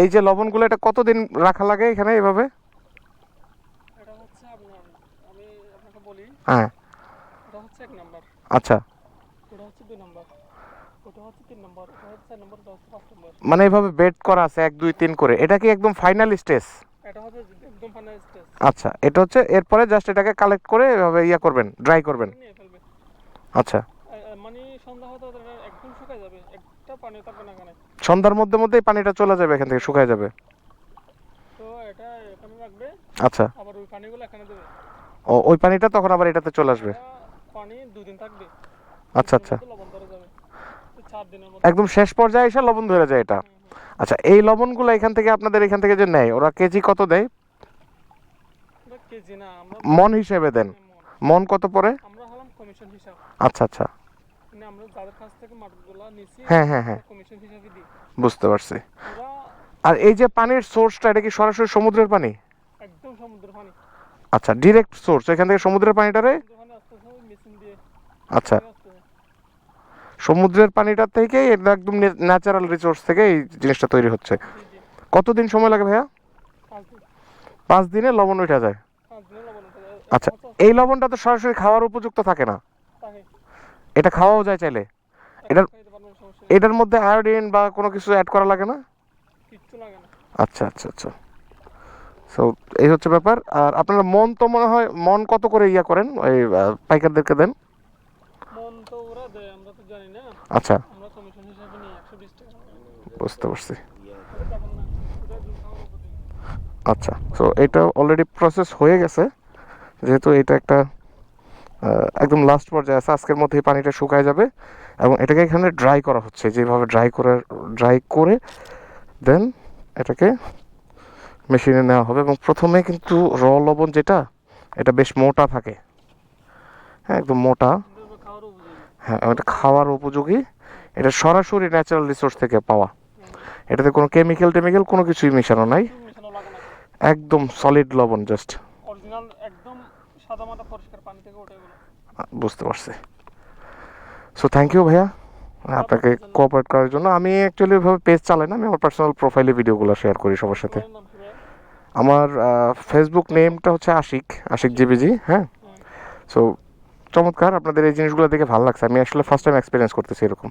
এই যে লবণগুলো এটা কতদিন রাখা লাগে এখানে এভাবে? হ্যাঁ। আচ্ছা। মানে এভাবে বেড করা আছে এক দুই তিন করে। এটা কি একদম ফাইনাল স্টেজ আচ্ছা এটা হচ্ছে এরপরে জাস্ট এটাকে কালেক্ট করে এভাবে ইয়া করবেন ড্রাই করবেন। আচ্ছা। সন্ধ্যার মধ্যে মধ্যেই পানিটা চলে যাবে এখান থেকে শুকায় যাবে। আচ্ছা। আবার ওই পানিগুলো এখানে দেবে। ও ওই পানিটা তখন আবার এটাতে চলে আসবে। পানি দুদিন থাকবে। আচ্ছা আচ্ছা। মধ্যে একদম শেষ পর্যায়ে এসে লবণ ধরে যায় এটা। আচ্ছা এই লবণগুলো এখান থেকে আপনাদের এখান থেকে যে নেয় ওরা কেজি কত দেয়? মন হিসেবে দেন। মন। কত পড়ে? আচ্ছা আচ্ছা। যাদের কাছ থেকে মাঠগুলো নিছি হ্যাঁ হ্যাঁ হ্যাঁ। কমিশন হিসাবে দিই। বুঝতে পারছি। আর এই যে পানির সোর্সটা এটা কি সরাসরি সমুদ্রের পানি? একদম সমুদ্র পানি। আচ্ছা ডিরেক্ট সোর্স এখান থেকে সমুদ্রের পানিটারে? আচ্ছা। সমুদ্রের পানিটা থেকে এটা একদম ন্যাচারাল রিসোর্স থেকে এই জিনিসটা তৈরি হচ্ছে। কতদিন সময় লাগে ভাইয়া? পাঁচ দিনে লবণ উঠে যায়। আচ্ছা এই লবণটা তো সরাসরি খাওয়ার উপযুক্ত থাকে না। এটা খাওয়াও যায় চাইলে। এটার-। এটার মধ্যে আয়োডিন বা কোনো কিছু অ্যাড করা লাগে না? কিচ্ছু লাগে না। আচ্ছা আচ্ছা আচ্ছা। সো এই হচ্ছে ব্যাপার। আর আপনারা মন তো মনে হয় মন কত করে ইয়া করেন? ওই পাইকারদেরকে দেন। মন তো ওরা দেয় আমরা তো জানি না। আচ্ছা। আমরা কমিশন হিসাবে নিই একশো বিশ টাকা। বুঝতে পারছি। আচ্ছা। সো এটা অলরেডি প্রসেস হয়ে গেছে। যেহেতু এটা একটা একদম লাস্ট পর্যায়ে আছে। আজকের মধ্যেই পানিটা শুকায় যাবে এবং এটাকে এখানে ড্রাই করা হচ্ছে। যেভাবে ড্রাই করে ড্রাই করে দেন এটাকে মেশিনে নেওয়া হবে এবং প্রথমে কিন্তু র লবণ যেটা, এটা বেশ মোটা থাকে। হ্যাঁ একদম মোটা। হ্যাঁ এটা খাওয়ার উপযোগী। এটা সরাসরি ন্যাচারাল রিসোর্স থেকে পাওয়া। এটাতে কোনো কেমিক্যাল টেমিক্যাল কোনো কিছুই মেশানো নাই। একদম সলিড লবণ জাস্ট একদম সাদা পরিষ্কার পানি থেকে ওঠে বুঝতে পারছি। সো থ্যাংক ইউ ভাইয়া। আপনাকে কোঅপারেট করার জন্য। আমি অ্যাকচুয়ালি ওইভাবে পেজ চালাই না আমি আমার পার্সোনাল প্রোফাইলে ভিডিওগুলো শেয়ার করি সবার সাথে? আমার ফেসবুক নেমটা হচ্ছে আশিক আশিক জিবিজি হ্যাঁ? সো চমৎকার আপনাদের এই জিনিসগুলো দেখে ভালো লাগছে। আমি আসলে ফার্স্ট টাইম এক্সপিরিয়েন্স করতেছি এরকম।